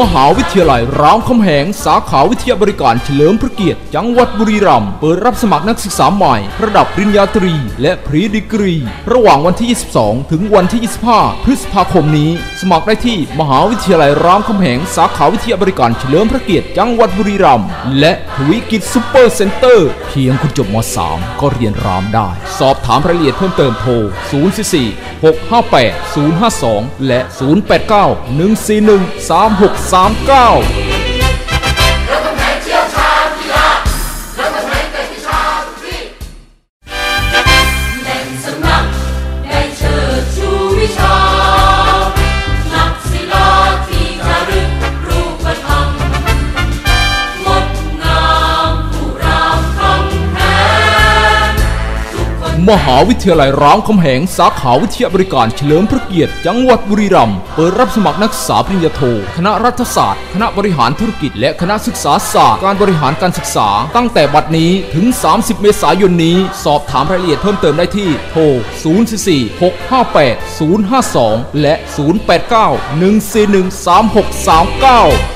มหาวิทยาลัยรามคำแหง สาขาวิทยาบริการเฉลิมพระเกียรติ จังหวัดบุรีรัมย์เปิดรับสมัครนักศึกษาใหม่ ระดับปริญญาตรี และพรีดีกรี ระหว่างวันที่ 22 ถึงวันที่ 25 พฤษภาคมนี้ สมัครได้ที่มหาวิทยาลัยรามคำแหง สาขาวิทยาบริการเฉลิมพระเกียรติจังหวัดบุรีรัมย์และทวีกิจซูเปอร์เซ็นเตอร์เพียงคุณจบม .3 ก็เรียนรามได้ สอบถามรายละเอียดเพิ่มเติมโทร 044 658 052 และ 089 141 3639 มหาวิทยาลัยรามคำแหงสาขาวิทยาบริการเฉลิมพระเกียรติ จังหวัดบุรีรัมย์เปิดรับสมัครนักศึกษาปริญญาโท คณะรัฐศาสตร์ คณะบริหารธุรกิจ และคณะศึกษาศาสตร์ การบริหารการศึกษา ตั้งแต่บัดนี้ถึง 30 เมษายนนี้ สอบถามรายละเอียดเพิ่มเติมได้ที่โทร 044 658 052 และ 089 141 3639